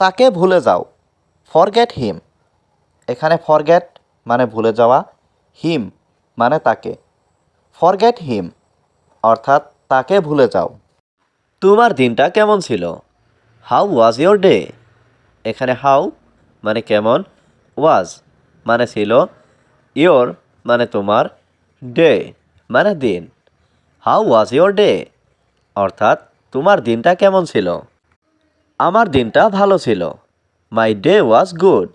তাকে ভুলে যাও। ফরগেট হিম এখানে ফরগেট মানে ভুলে যাওয়া। হিম মানে তাকে। ফরগেট হিম অর্থাৎ তাকে ভুলে যাও। তোমার দিনটা কেমন ছিল? হাউ ওয়াজ ইয়োর ডে এখানে হাউ মানে কেমন? ওয়াজ মানে ছিল। ইয়োর মানে তোমার ডে মানে দিন। হাউ ওয়াজ ইয়োর ডে অর্থাৎ তোমার দিনটা কেমন ছিল? আমার দিনটা ভালো ছিল। মাই ডে ওয়াজ গুড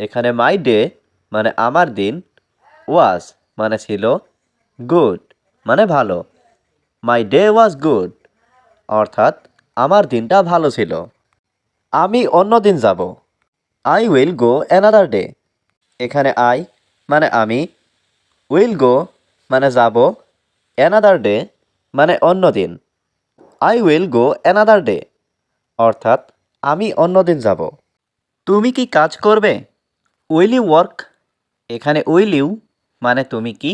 এখানে মাই ডে মানে আমার দিন ওয়াজ মানে ছিল গুড মানে ভালো। মাই ডে ওয়াজ গুড অর্থাৎ আমার দিনটা ভালো ছিল। আমি অন্য দিন যাব। I will go another day এখানে আই মানে আমি। উইল গো মানে যাব। অ্যানাদার ডে মানে অন্য দিন। I will go another day অর্থাৎ আমি অন্য দিন যাব। তুমি কি কাজ করবে? Will you work? এখানে উইল ইউ মানে তুমি কি?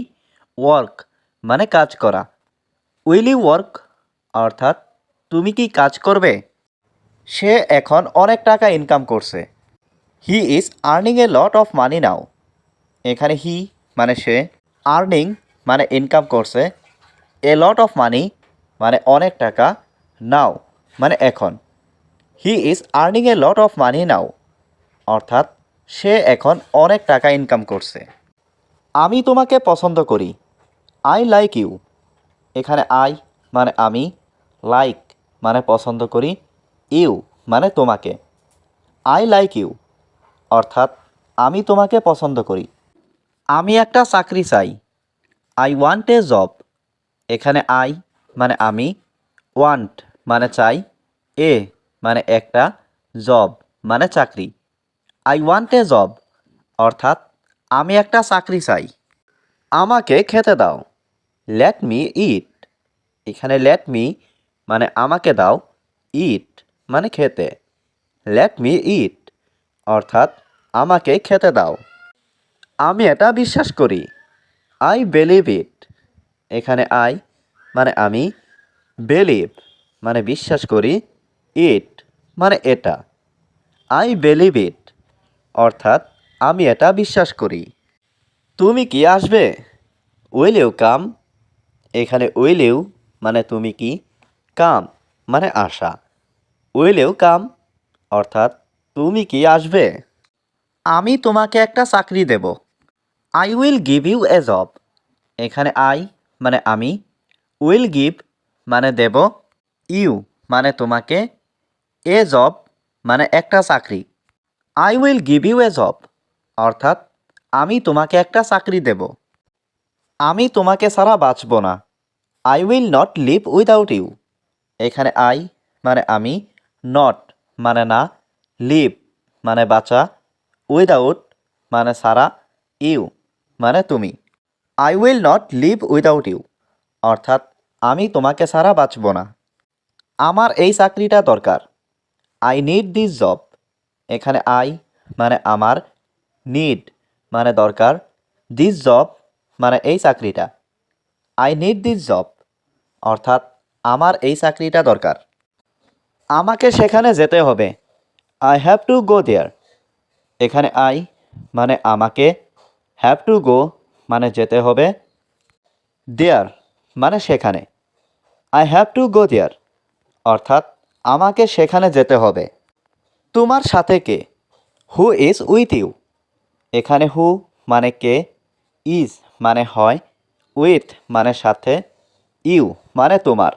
ওয়ার্ক মানে কাজ করা। Will you work? অর্থাৎ তুমি কি কাজ করবে? সে এখন অনেক টাকা ইনকাম করছে। He is earning a lot of money now. এখানে হি মানে সে আর্নিং মানে ইনকাম করছে। এ লট অফ মানি মানে অনেক টাকা নাও মানে এখন। He is earning a lot of money now অর্থাৎ, সে এখন অনেক টাকা ইনকাম করছে। আমি তোমাকে পছন্দ করি। আই লাইক ইউ এখানে আই মানে আমি লাইক মানে পছন্দ করি ইউ মানে তোমাকে। আই লাইক ইউ অর্থাৎ, আমি তোমাকে পছন্দ করি। আমি একটা চাকরি চাই। আই ওয়ান্ট এ জব এখানে আই মানে আমি ওয়ান্ট মানে চাই, এ মানে একটা জব মানে চাকরি। আই ওয়ান্ট এ জব অর্থাৎ আমি একটা চাকরি চাই। আমাকে খেতে দাও। লেট মি ইট এখানে লেট মি মানে আমাকে দাও। ইট মানে খেতে। লেট মি ইট অর্থাৎ আমাকে খেতে দাও। আমি এটা বিশ্বাস করি। আই বিলিভ ইট এখানে আই মানে আমি বিলিভ মানে বিশ্বাস করি। ইট মানে এটা। আই বিলিভ ইট অর্থাৎ আমি এটা বিশ্বাস করি। তুমি কি আসবে? উইল ইউ কাম এখানে উইল ইউ মানে তুমি কি? কাম মানে আসা। উইল ইউ কাম অর্থাৎ তুমি কি আসবে? আমি তোমাকে একটা চাকরি দেব। I will give you a job এখানে আই মানে আমি। উইল গিভ মানে দেব। ইউ মানে তোমাকে এ জব মানে একটা চাকরি। I will give you a job অর্থাৎ, আমি তোমাকে একটা চাকরি দেব। আমি তোমাকে ছাড়া বাঁচব না। I will not live without you এখানে আই মানে আমি নট মানে না লিভ মানে বাঁচা। উইদাউট মানে সারা ইউ মানে তুমি। I will not live without you অর্থাৎ, আমি তোমাকে ছাড়া বাঁচব না। আমার এই চাকরিটা দরকার। আই নিড দিস জব এখানে আই মানে আমার নিড মানে দরকার। দিস জব মানে এই চাকরিটা। আই নিড দিস জব অর্থাৎ আমার এই চাকরিটা দরকার। আমাকে সেখানে যেতে হবে। I have to go there এখানে আই মানে আমাকে হ্যাভ টু গো মানে যেতে হবে। দেয়ার মানে সেখানে। I have to go there অর্থাৎ আমাকে সেখানে যেতে হবে। তোমার সাথে কে? হু ইজ উইথ ইউ এখানে হু মানে কে ইজ মানে হয় উইথ মানে সাথে ইউ মানে তোমার।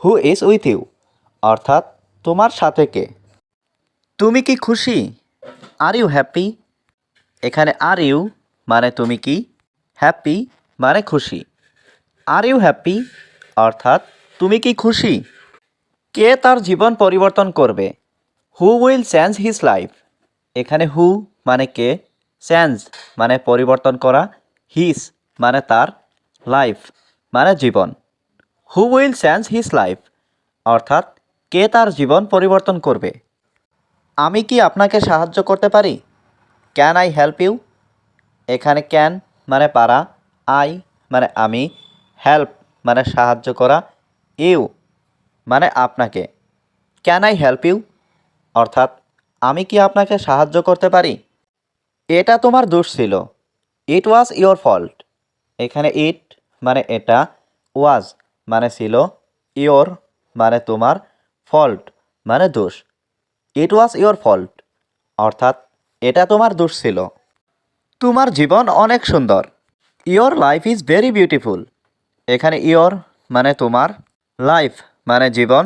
হু ইজ উইথ ইউ অর্থাৎ তোমার সাথে কে। তুমি কি খুশি? আর ইউ হ্যাপি এখানে আর ইউ মানে তুমি কি? হ্যাপি মানে খুশি। আর ইউ হ্যাপি অর্থাৎ তুমি কি খুশি? কে তার জীবন পরিবর্তন করবে? Who will change his life এখানে হু মানে কে? চেঞ্জ মানে পরিবর্তন করা। হিজ মানে তার লাইফ মানে জীবন। Who will change his life অর্থাৎ কে তার জীবন পরিবর্তন করবে? আমি কি আপনাকে সাহায্য করতে পারি? ক্যান আই হেল্প ইউ এখানে ক্যান মানে পারা আই মানে আমি হেল্প মানে সাহায্য করা ইউ মানে আপনাকে। ক্যান আই হেল্প ইউ অর্থাৎ, আমি কি আপনাকে সাহায্য করতে পারি? এটা তোমার দোষ ছিল। ইট ওয়াজ ইয়োর ফল্ট এখানে ইট মানে এটা ওয়াজ মানে ছিল ইয়োর মানে তোমার ফল্ট মানে দোষ। ইট ওয়াজ ইয়োর ফল্ট অর্থাৎ, এটা তোমার দোষ ছিল। তোমার জীবন অনেক সুন্দর। Your life is very beautiful এখানে ইয়োর মানে তোমার লাইফ মানে জীবন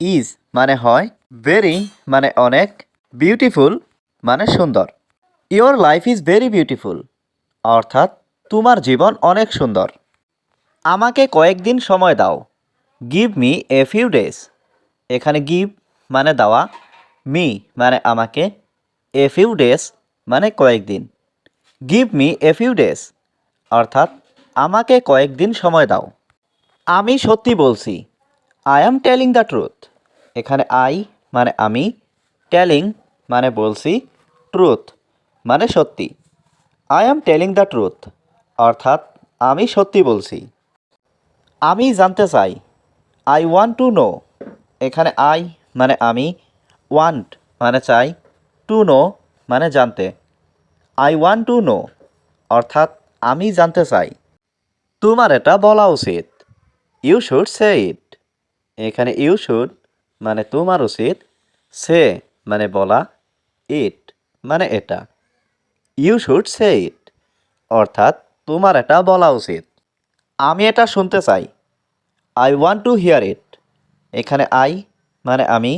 ইজ মানে হয় ভেরি মানে অনেক বিউটিফুল মানে সুন্দর। Your life is very beautiful অর্থাৎ তোমার জীবন অনেক সুন্দর। আমাকে কয়েকদিন সময় দাও give me a few days এখানে গিভ মানে দেওয়া মি মানে আমাকে এ ফিউ ডেজ মানে কয়েকদিন। Give me a few days অর্থাৎ আমাকে কয়েকদিন সময় দাও। আমি সত্যি বলছি I am telling the truth এখানে আই মানে আমি টেলিং মানে বলছি ট্রুথ মানে সত্যি। I am telling the truth অর্থাৎ আমি সত্যি বলছি। আমি জানতে চাই। আই ওয়ান্ট টু নো এখানে আই মানে আমি ওয়ান্ট মানে চাই টু নো মানে জানতে। আই ওয়ান্ট টু নো অর্থাৎ আমি জানতে চাই। তোমার এটা বলা উচিত। ইউ শুড সে ইট এখানে ইউ শুড মানে তোমার উচিত সে মানে বলা ইট মানে এটা। ইউ শুড সে ইট অর্থাৎ তোমার এটা বলা উচিত। আমি এটা শুনতে চাই। I want to hear it এখানে আই মানে আমি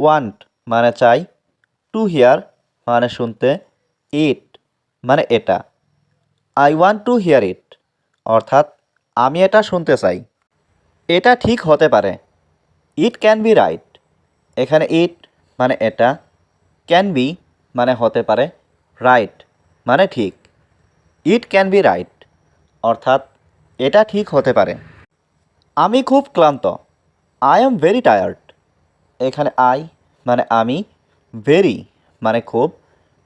ওয়ান্ট মানে চাই। টু হিয়ার মানে শুনতে। ইট মানে এটা। I want to hear it অর্থাৎ আমি এটা শুনতে চাই। এটা ঠিক হতে পারে। ইট ক্যান বি রাইট এখানে ইট মানে এটা। ক্যান বি মানে হতে পারে রাইট মানে ঠিক। ইট ক্যান বি রাইট অর্থাৎ এটা ঠিক হতে পারে। আমি খুব ক্লান্ত। আই এম ভেরি টায়ার্ড এখানে আই মানে আমি ভেরি মানে খুব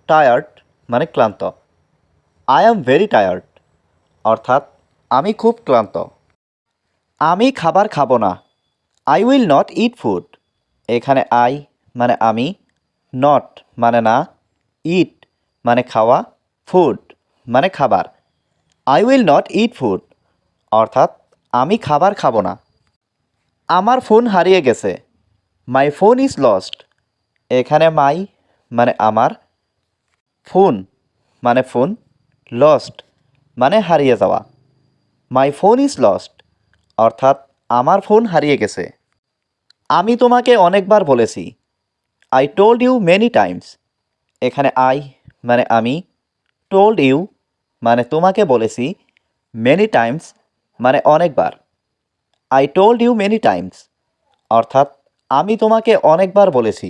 টায়ার্ড মানে ক্লান্ত। আই এম ভেরি টায়ার্ড অর্থাৎ আমি খুব ক্লান্ত। আমি খাবার খাব না। I will not eat food এখানে আই মানে আমি নট মানে না ইট মানে খাওয়া ফুড মানে খাবার। I will not eat food অর্থাৎ আমি খাবার খাব না। আমার ফোন হারিয়ে গেছে। মাই ফোন ইজ লস্ট এখানে মাই মানে আমার ফোন মানে ফোন লস্ট মানে হারিয়ে যাওয়া। মাই ফোন ইজ লস্ট অর্থাৎ আমার ফোন হারিয়ে গেছে। আমি তোমাকে অনেকবার বলেছি I told you many times এখানে আই মানে আমি টোল্ড ইউ মানে তোমাকে বলেছি মেনি টাইমস মানে অনেকবার। I told you many times অর্থাৎ আমি তোমাকে অনেকবার বলেছি।